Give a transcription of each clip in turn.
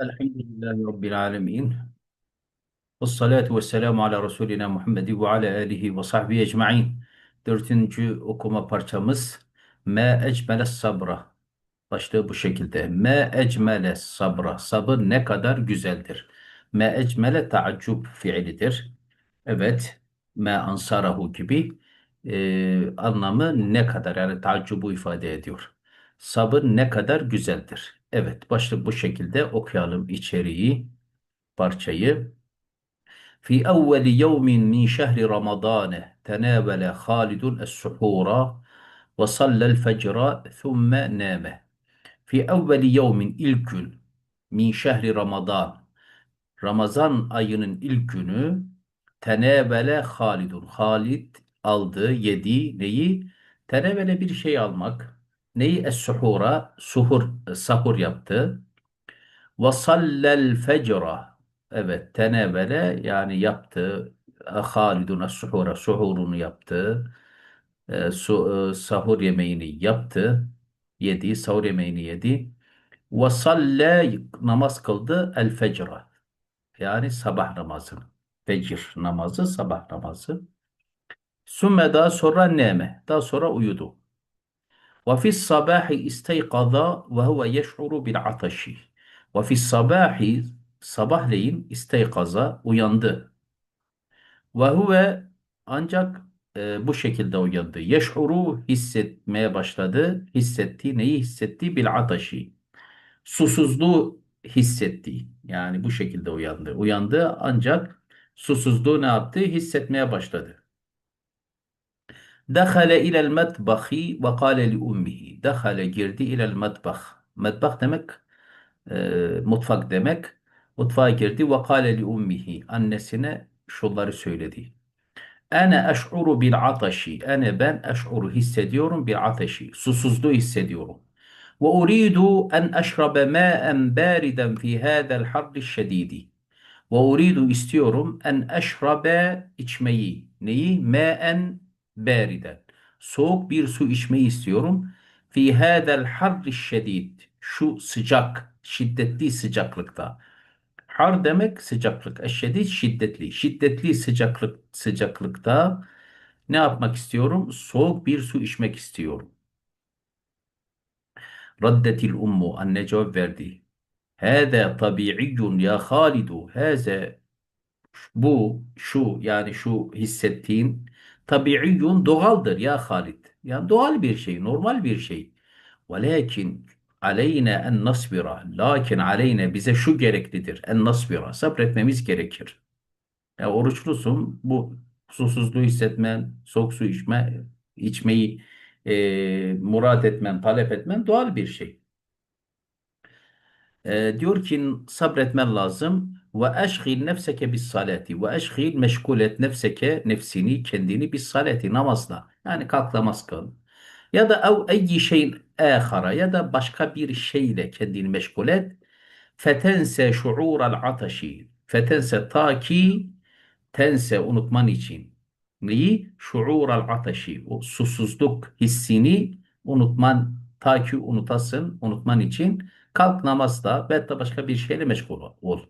Elhamdülillahi Rabbil alemin. Ve salatu ve selamu ala Resulina Muhammed ve ala alihi ve sahbihi. Dördüncü okuma parçamız Me ecmele sabra. Başlığı bu şekilde. Me ecmele sabra. Sabır ne kadar güzeldir. Me ecmele taaccub fiilidir. Evet. Me ansarahu gibi e, anlamı ne kadar yani taaccubu ifade ediyor. Sabır ne kadar güzeldir. Evet, başlık bu şekilde okuyalım içeriği, parçayı. Fi evveli yevmin min şehri Ramazane tenavele Halidun es-suhura ve sallel fecra thumme nâme. Fi evveli yevmin ilk gün min şehri Ramazan Ramazan ayının ilk günü tenevele Halidun. Halid aldı, yedi neyi? Tenevele bir şey almak. Neyi? Es-suhura. Suhur, sahur yaptı. Ve sallel fecra. Evet, tenevele yani yaptı. Halidun es-suhura. Suhurunu yaptı. E, su, e, sahur yemeğini yaptı. Yedi, sahur yemeğini yedi. Ve salle namaz kıldı el fecra. Yani sabah namazı. Fecir namazı, sabah namazı. Sümme daha sonra neme. Daha sonra uyudu. Ve huve yeş'uru bil ataşi. Ve fis sabahi sabahleyin isteykaza uyandı. Ve huve ancak e, bu şekilde uyandı. Yeş'uru hissetmeye başladı. Hissetti. Neyi hissetti? Bil ataşi. Susuzluğu hissetti. Yani bu şekilde uyandı. Uyandı ancak susuzluğu ne yaptı? Hissetmeye başladı. Dehale ilel metbahi ve kâle li ummihi. Dehale girdi ilel metbah. Metbah demek e, mutfak demek. Mutfağa girdi ve kâle li ummihi. Annesine şunları söyledi. Ene eş'uru bil ataşi. Ene ben eş'uru hissediyorum bil ataşi. Susuzluğu hissediyorum. Ve uridu en eşrabe ma'en bariden fi hada'l harri şedidi. Ve uridu istiyorum en eşrabe içmeyi. Neyi? Ma'en bariden. Soğuk bir su içmeyi istiyorum. Fi hada'l harri şedid. Şu sıcak, şiddetli sıcaklıkta. Har demek sıcaklık. Eşşedid şiddetli. Şiddetli sıcaklık sıcaklıkta ne yapmak istiyorum? Soğuk bir su içmek istiyorum. Raddetil ummu anne cevap verdi. Hâzâ tabi'iyyun ya Halidu. Hâzâ bu şu yani şu hissettiğin tabi'iyyun doğaldır ya Halid. Yani doğal bir şey, normal bir şey. Velakin aleyne en nasbira. Lakin aleyne bize şu gereklidir. En nasbira. Sabretmemiz gerekir. Ya oruçlusun bu susuzluğu hissetmen, soğuk su içme, içmeyi e, murat etmen, talep etmen doğal bir şey. E, diyor ki sabretmen lazım. Bis salati. Ve eşgil meşgul et nefseke nefsini, kendini bis salati namazla. Yani kalk namaz kıl. Ya da ev eyyi şeyin ehara ya da başka bir şeyle kendini meşgul et. Fetense şuural ataşi. Fetense ta ki tense unutman için. Neyi? Şuural ataşi. O susuzluk hissini unutman, ta ki unutasın, unutman için kalk namazda ve başka bir şeyle meşgul ol.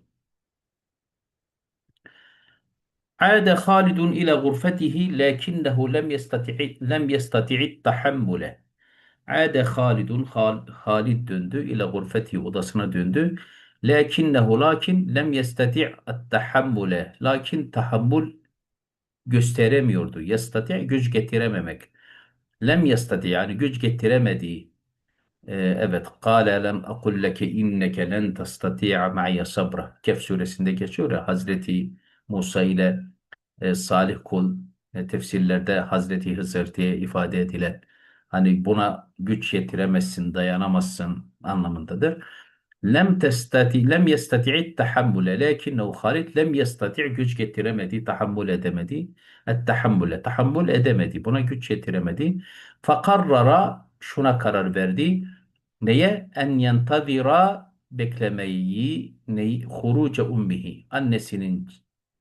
Ade Halidun ile gurfetihi lakinnehu lem yestati'i lem yestati'i tahammule. Ade Halidun Hal, Halid döndü ile gurfetihi odasına döndü. Lakinnehu lakin lem yestati' tahammule. Lakin tahammül gösteremiyordu. Yestati' güç getirememek. Lem yestati yani güç getiremediği. Ee, evet. Kâle lem akul leke inneke len testati'a ma'ye sabra. Kehf suresinde geçiyor ya Hazreti Musa ile e, salih kul e, tefsirlerde Hazreti Hızır diye ifade edilen hani buna güç yetiremezsin, dayanamazsın anlamındadır. Lem testati lem yestati'i tahammule lakinnehu Halid lem yestati' güç getiremedi, tahammül edemedi. Et tahammüle tahammül edemedi. Buna güç yetiremedi. Fakarrara şuna karar verdi. Neye? En yentazira beklemeyi neyi? Huruce ummihi. Annesinin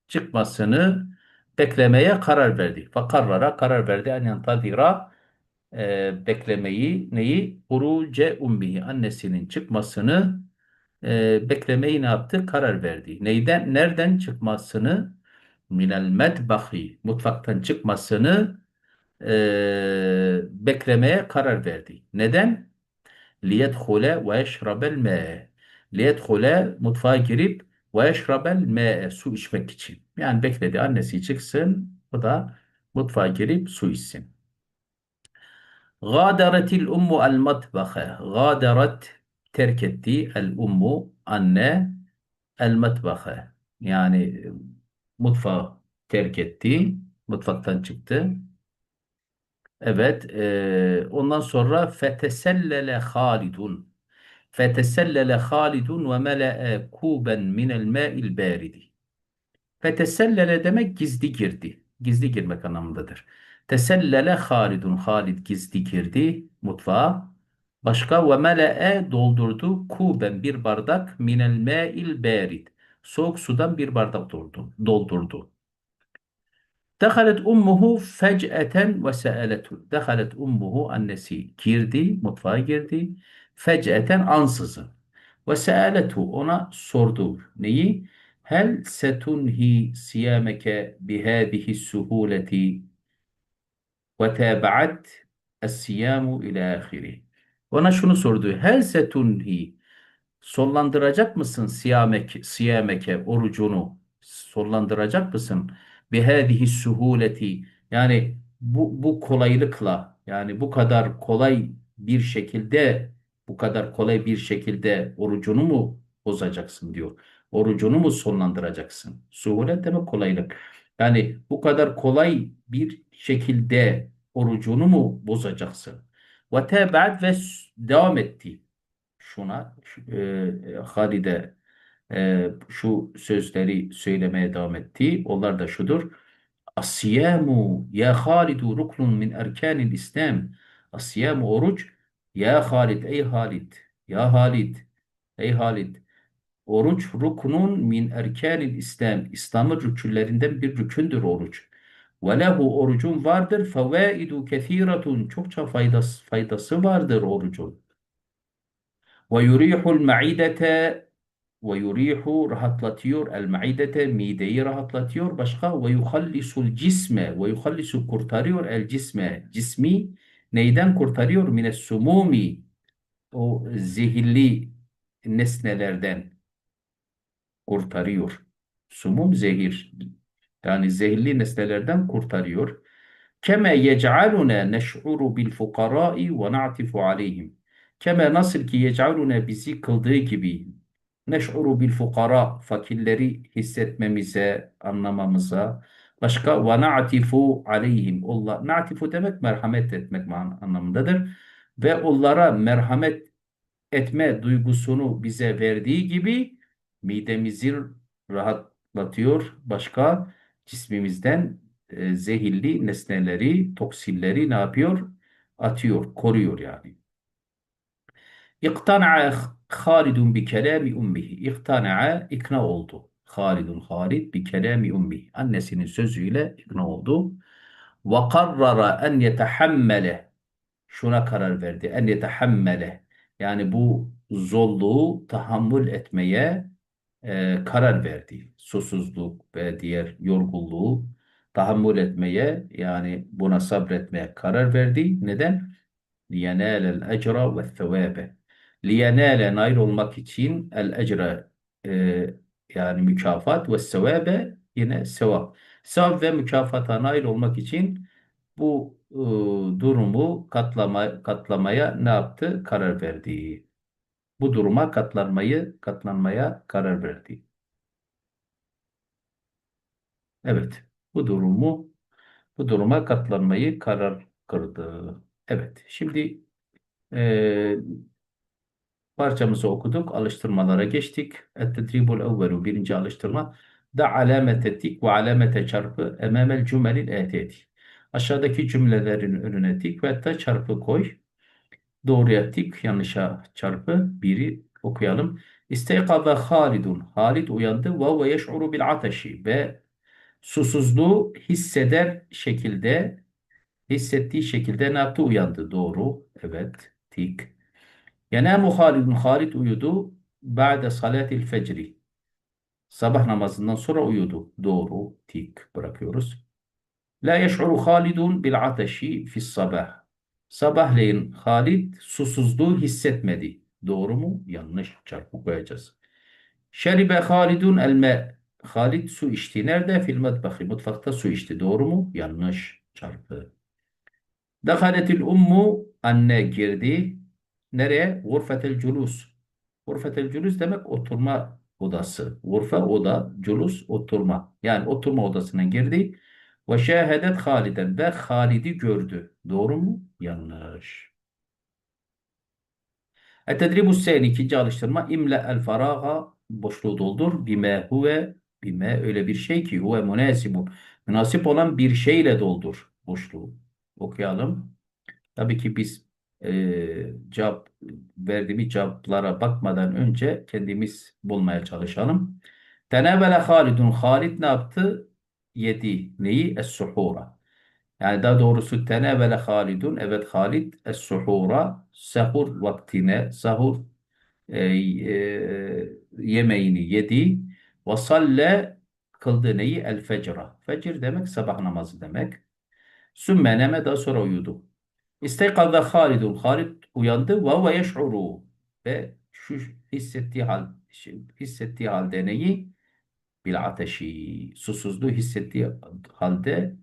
çıkmasını beklemeye karar verdi. Fakarrara karar verdi. En yentazira e, beklemeyi neyi? Huruce ummihi. Annesinin çıkmasını e, beklemeyi ne yaptı? Karar verdi. Neyden, nereden çıkmasını? Minel medbahi. Mutfaktan çıkmasını e, beklemeye karar verdi. Neden? liyedhule ve yeşrabel me'e. Liyedhule mutfağa girip ve yeşrabel me'e su içmek için. Yani bekledi annesi çıksın o da mutfağa girip su içsin. Gâderetil ummu el matbahe. Gâderet terk etti el ummu anne el matbahe. Yani mutfağı terk etti. Mutfaktan çıktı. Evet. E, ondan sonra fetesellele Halidun. Halidun ve mele'e kuben minel ma'il baridi. Fetesellele demek gizli girdi. Gizli girmek anlamındadır. Tesellele Halidun. Halid gizli girdi mutfağa. Başka ve mele'e doldurdu kuben bir bardak minel ma'il barid. Soğuk sudan bir bardak doldurdu. doldurdu. Dehalet ummuhu fec'eten ve se'eletu. Dehalet ummuhu annesi girdi, mutfağa girdi. Fec'eten ansızın. Ve se'eletu ona sordu. Neyi? Hel setunhi siyameke bihâdihi suhuleti ve tâba'at es-siyamu ila ahiri. Ona şunu sordu. Hel setunhi sonlandıracak mısın siyameke, siyameke orucunu sonlandıracak mısın? bihâzihi suhuleti yani bu, bu kolaylıkla yani bu kadar kolay bir şekilde bu kadar kolay bir şekilde orucunu mu bozacaksın diyor. Orucunu mu sonlandıracaksın? Suhulet demek kolaylık. Yani bu kadar kolay bir şekilde orucunu mu bozacaksın? Ve tebe'at ve devam etti. Şuna e, Halide e, şu sözleri söylemeye devam etti. Onlar da şudur. Asiyamu ya Halidu ruknun min erkanil İslam. Asiyamu oruç ya Halid ey Halid ya Halid ey Halid oruç ruknun min erkanil İslam. İslam'ın rükünlerinden bir rükündür oruç. Ve lehu orucun vardır fevaidu kethiratun çokça faydası, faydası vardır orucun. Ve yurihul ma'idete ve yurihu rahatlatıyor el maidete mideyi rahatlatıyor başka ve yuhallisul cisme ve yuhallisu kurtarıyor el cisme cismi neyden kurtarıyor mines sumumi o zehirli nesnelerden kurtarıyor. Sumum zehir yani zehirli nesnelerden kurtarıyor. Keme yec'aluna neş'uru bil fukarai ve na'tifu aleyhim. Keme nasıl ki yec'aluna bizi kıldığı gibi neş'uru bil fukara fakirleri hissetmemize, anlamamıza. Başka ve na'tifu aleyhim. Allah na'tifu demek merhamet etmek anlamındadır. Ve onlara merhamet etme duygusunu bize verdiği gibi midemizi rahatlatıyor. Başka cismimizden e, zehirli nesneleri, toksinleri ne yapıyor? Atıyor, koruyor yani. İktana'a Halidun bi kelami ummihi. İktana'a ikna oldu. Halidun Halid bi kelami ummihi. Annesinin sözüyle ikna oldu. Ve karrara en yetehammele. Şuna karar verdi. En yetehammele. Yani bu zorluğu tahammül etmeye e, karar verdi. Susuzluk ve diğer yorgunluğu tahammül etmeye yani buna sabretmeye karar verdi. Neden? لِيَنَالَ الْاَجْرَ وَالثَّوَابَ liyenele nail olmak için el ecre e, yani mükafat ve sevabe yine sevap. Sevap ve mükafata nail olmak için bu e, durumu katlama, katlamaya ne yaptı? Karar verdi. Bu duruma katlanmayı, katlanmaya karar verdi. Evet, bu durumu, bu duruma katlanmayı karar kırdı. Evet, şimdi e, Parçamızı okuduk. Alıştırmalara geçtik. Et-tedribul evvelu. Birinci alıştırma. Da alamete tik ve alamete çarpı ememel cümelil etiyeti. Aşağıdaki cümlelerin önüne tik ve hatta çarpı koy. Doğruya tik, yanlışa çarpı. Biri okuyalım. İsteykaza Halidun. Halid uyandı. Ve ve yeş'uru bil ateşi. Ve susuzluğu hisseder şekilde hissettiği şekilde ne yaptı? Uyandı. Doğru. Evet. Tik. Yenamu Halidun Halid uyudu. ba'de salatil fecri. Sabah namazından sonra uyudu. Doğru. Tik bırakıyoruz. La yeş'uru Halidun bil ateşi fis sabah. Sabahleyin Halid susuzluğu hissetmedi. Doğru mu? Yanlış. Çarpı koyacağız. Şeribe Halidun el me. Halid su içti. Nerede? Fil metbahi. Mutfakta su içti. Doğru mu? Yanlış. Çarpı. Dehaletil ummu. Anne girdi. Nereye? Gurfetel culus. Gurfetel culus demek oturma odası. Gurfe oda, culus oturma. Yani oturma odasına girdi. Ve şahedet Haliden ve Halid'i gördü. Doğru mu? Yanlış. Et-tedribu seyni ikinci alıştırma. İmle el faraga boşluğu doldur. Bime huve bime öyle bir şey ki huve münasibu. Münasip olan bir şeyle doldur boşluğu. Okuyalım. Tabii ki biz e, cevap verdiğimiz cevaplara bakmadan önce kendimiz bulmaya çalışalım. Tenevele Halidun. Halid ne yaptı? Yedi. Neyi? Es-suhura. Yani daha doğrusu tenevele Halidun. Evet Halid es-suhura. Sahur vaktine, sahur e, e, yemeğini yedi. Ve salle kıldı neyi? El fecra. Fecir demek sabah namazı demek. Sümme neme daha sonra uyudu. İstekazda Halidun. Halid uyandı. Ve huve yeş'uru. Ve şu hissettiği hal, hissettiği halde neyi? Bil ateşi. Susuzluğu hissettiği halde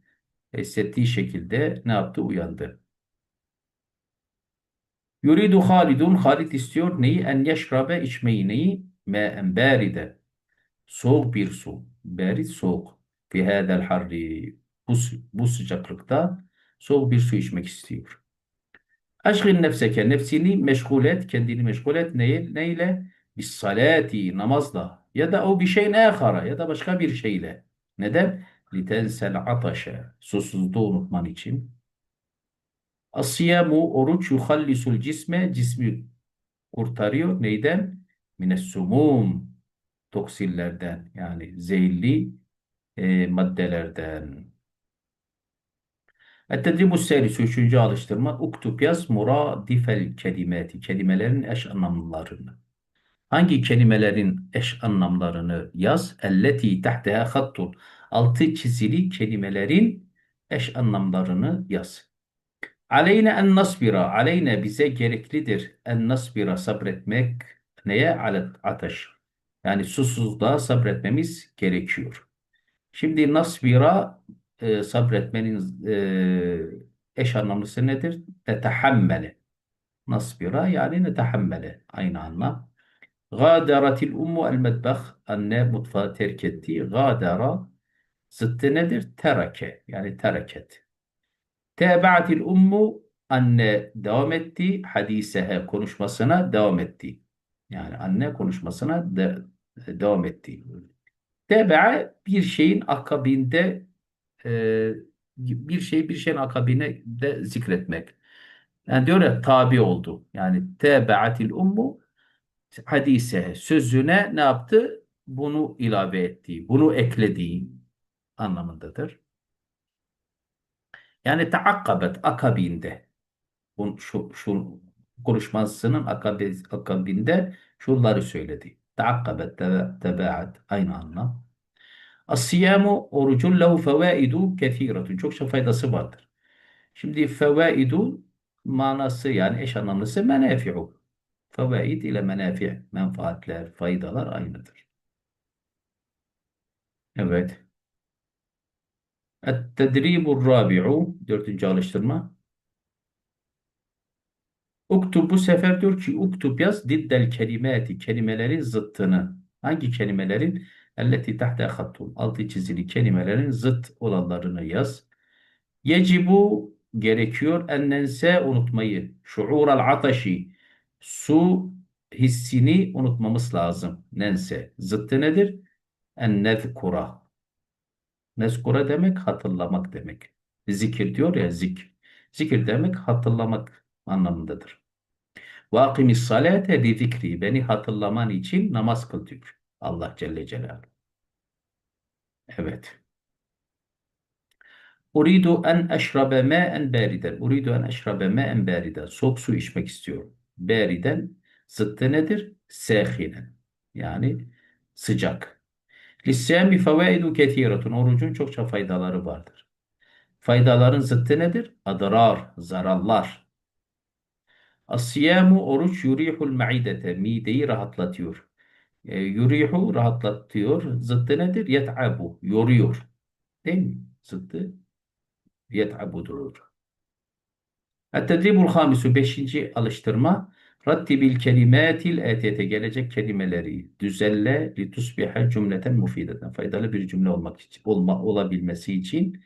hissettiği şekilde ne yaptı? Uyandı. Yuridu Halidun. Halid istiyor neyi? En yeşrabe içmeyi neyi? Me'en bäride. Soğuk bir su. Berid soğuk. Fi hâdel harri. Bu, bu sıcaklıkta soğuk bir su içmek istiyor. Aşgın nefseke. Nefsini meşgul et. Kendini meşgul et. Neyle? Neyle? Bis salati. Namazla. Ya da o bir şeyin ehara. Ya da başka bir şeyle. Neden? Litensel ataşe. Susuzluğu unutman için. Asiyamu oruç yuhallisul cisme cismi kurtarıyor. Neyden? Minessumum toksillerden yani zehirli e, maddelerden. Et-tedribu serisi üçüncü alıştırma. Uktub yaz muradifel kelimeti. Kelimelerin eş anlamlarını. Hangi kelimelerin eş anlamlarını yaz? Elleti tahteha hattun. Altı çizili kelimelerin eş anlamlarını yaz. Aleyne en nasbira. Aleyne bize gereklidir. En nasbira sabretmek. Neye? Alet ateş. Yani susuzluğa sabretmemiz gerekiyor. Şimdi nasbira e, sabretmenin e, eş anlamlısı nedir? Netehammele. Nasbira yani netehammele. Aynı anlam. Gâderatil ummu el medbah. Anne mutfağı terk etti. Gâdera zıttı nedir? Terake. Yani tereket. Tebe'atil ummu anne devam etti. Hadisehe konuşmasına devam etti. Yani anne konuşmasına de, devam etti. Tebe'a bir şeyin akabinde e, bir şey bir şeyin akabine de zikretmek. Yani diyor ya tabi oldu. Yani tebe'atil ummu hadise sözüne ne yaptı? Bunu ilave ettiği, bunu eklediği anlamındadır. Yani taakkabet akabinde bu, şu, şu konuşmasının akabinde şunları söyledi. Taakkabet, tebaat aynı anlam. As-siyamu orucun lehu fevaidu kethiratun. Çokça faydası vardır. Şimdi fevaidu manası yani eş anlamlısı menafi'u. Fevaid ile menafi' menfaatler, faydalar aynıdır. Evet. Et-tedribur rabi'u dördüncü alıştırma. Uktub bu sefer diyor ki uktub yaz diddel kelimati kelimelerin zıttını. Hangi kelimelerin? Elleti tahte hattun. Altı çizili kelimelerin zıt olanlarını yaz. Yecibu gerekiyor ennense unutmayı. Şuural ataşi. Su hissini unutmamız lazım. Nense. Zıttı nedir? Ennezkura. Nezkura demek hatırlamak demek. Zikir diyor ya zikir. Zikir demek hatırlamak anlamındadır. Vakimis salate li zikri. Beni hatırlaman için namaz kıl diyor. Allah Celle Celaluhu. Evet. Uridu en eşrabe ma'en beriden. Uridu en eşrabe ma'en beriden. Soğuk su içmek istiyorum. Beriden Zıttı nedir? Sehinen. Yani sıcak. Lissiyami fevaidu kethiratun. Orucun çokça faydaları vardır. Faydaların zıttı nedir? Adrar, zararlar. Asiyamu oruç yurihul maidete. Mideyi rahatlatıyor. E, rahatlatıyor. Zıttı nedir? Yet'abu. Yoruyor. Değil mi? Zıttı yet'abudur. Et-tedribul hamisu. Beşinci alıştırma. Rattibil kelimatil etiyete. Gelecek kelimeleri düzelle li tusbiha cümleten mufideten. Faydalı bir cümle olmak için, olma, olabilmesi için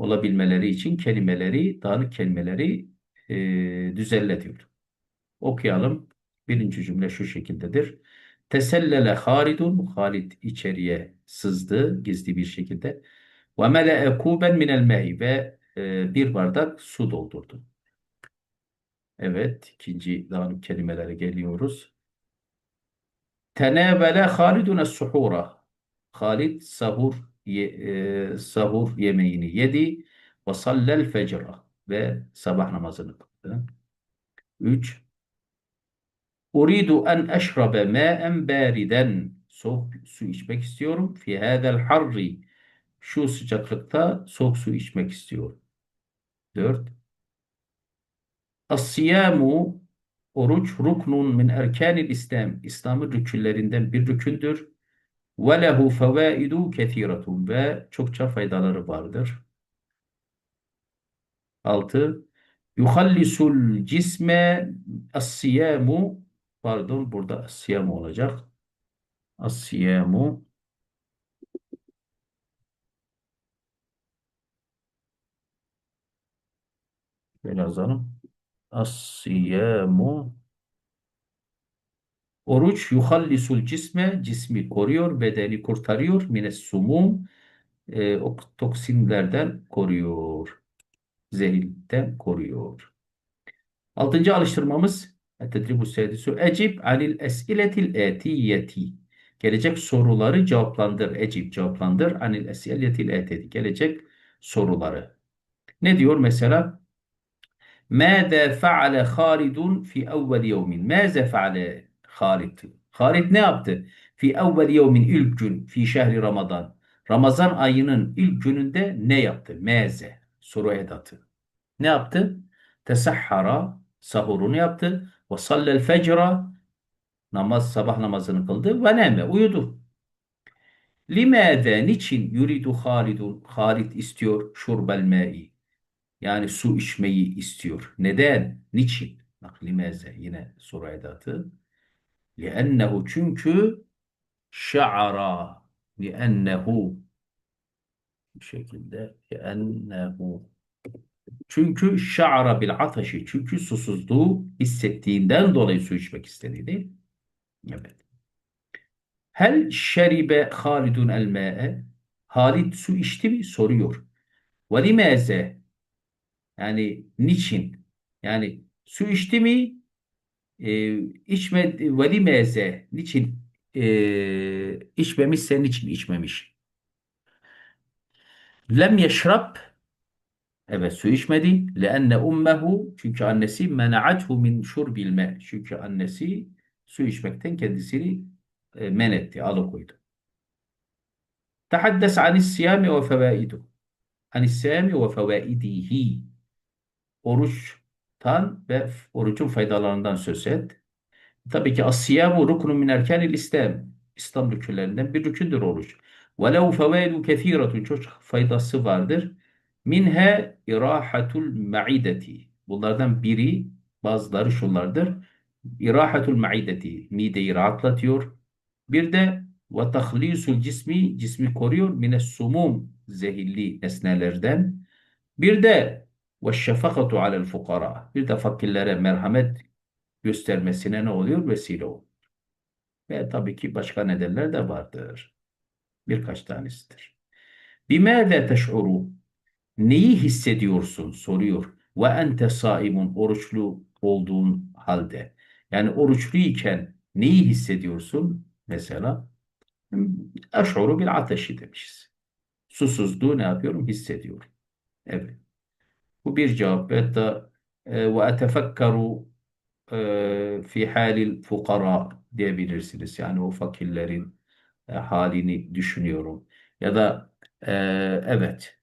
olabilmeleri için kelimeleri, dağınık kelimeleri e, düzelle diyor. Okuyalım. Birinci cümle şu şekildedir. Tesellele Halidun. Halid içeriye sızdı gizli bir şekilde. Ve mele'e kuben minel mehi ve e, bir bardak su doldurdu. Evet, ikinci dağınık kelimelere geliyoruz. Tenevele Halidun es-suhura. Halid sahur ye, e, sahur yemeğini yedi ve sallel fecra ve sabah namazını kıldı. 3 Uridu en eşrabe ma'en bariden. Soğuk su içmek istiyorum. Fi hadal harri. Şu sıcaklıkta soğuk su içmek istiyorum. 4 As-siyamu oruç ruknun min erkanil İslam. İslam'ın rükünlerinden bir rükündür. Ve lehu fevaidu kethiratun ve çokça faydaları vardır. 6. Yuhallisul cisme as-siyamu pardon burada as-siyamu olacak. As-siyamu Böyle yazalım. As-siyamu Oruç yuhallisul cisme cismi koruyor, bedeni kurtarıyor. Mines sumum e, o toksinlerden koruyor. Zehirden koruyor. Altıncı alıştırmamız Tedribu sedisu Ecib anil esiletil etiyeti Gelecek soruları cevaplandır. Ecib cevaplandır. Anil esiletil etiyeti Gelecek soruları. Ne diyor mesela? Mâze feale Halidun fi evvel yevmin. Mâze feale Halid. Halid ne yaptı? Fi evvel yevmin ilk gün fi şehri Ramazan. Ramazan ayının ilk gününde ne yaptı? Meze. Soru edatı. Ne yaptı? Tesahhara. Sahurunu yaptı. Ve sallel fecra namaz sabah namazını kıldı ve neme uyudu. Limede niçin yuridu Halidun Halid istiyor şurbel mai. Yani su içmeyi istiyor. Neden? Niçin? Bak limeze yine soru edatı. Liennehu çünkü şa'ara liennehu bu şekilde liennehu çünkü şa'ara bil ataşı çünkü susuzluğu hissettiğinden dolayı su içmek istedi Evet. Hel şeribe Halidun el ma'e Halid su içti mi? Soruyor. Ve limeze yani niçin? Yani su içti mi? e, içme velimeze niçin e, içmemişse niçin içmemiş? Lem yeşrab evet su içmedi. Leenne ummehu çünkü annesi mena'athu min şurbil me. Çünkü annesi su içmekten kendisini e, men etti, alıkoydu. Tahaddes anis siyami ve fevaidu. Anis siyami ve fevaidihi. Oruçtan ve orucun faydalarından söz et. Tabii ki as-siyamu ruknun min erkanil İslam. İslam rükünlerinden bir rükündür oruç. Ve lehu fevaidu kethiratun. Çok faydası vardır. Minhe irahatul maideti. Bunlardan biri bazıları şunlardır. İrahatul maideti. Mideyi rahatlatıyor. Bir de ve tahlisul cismi. Cismi koruyor. Mine sumum. Zehirli nesnelerden. Bir de ve şefakatu alel fukara. Bir de fakirlere merhamet göstermesine ne oluyor? Vesile oluyor. Ve tabii ki başka nedenler de vardır. Birkaç tanesidir. Bimâze teş'uru Neyi hissediyorsun? soruyor. Ve ente saimun oruçlu olduğun halde. Yani oruçluyken neyi hissediyorsun? Mesela eş'uru bil ateşi demişiz. Susuzluğu ne yapıyorum? Hissediyorum. Evet. Bu bir cevap. Ve da e, ve etefekkaru e, fi halil fukara diyebilirsiniz. Yani o fakirlerin e, halini düşünüyorum. Ya da evet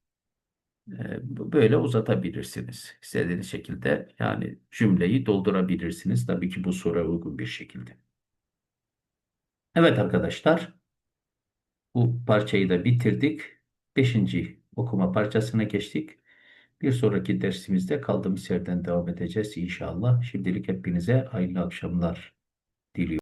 böyle uzatabilirsiniz. İstediğiniz şekilde yani cümleyi doldurabilirsiniz. Tabii ki bu soruya uygun bir şekilde. Evet arkadaşlar bu parçayı da bitirdik. Beşinci okuma parçasına geçtik. Bir sonraki dersimizde kaldığımız yerden devam edeceğiz inşallah. Şimdilik hepinize hayırlı akşamlar diliyorum.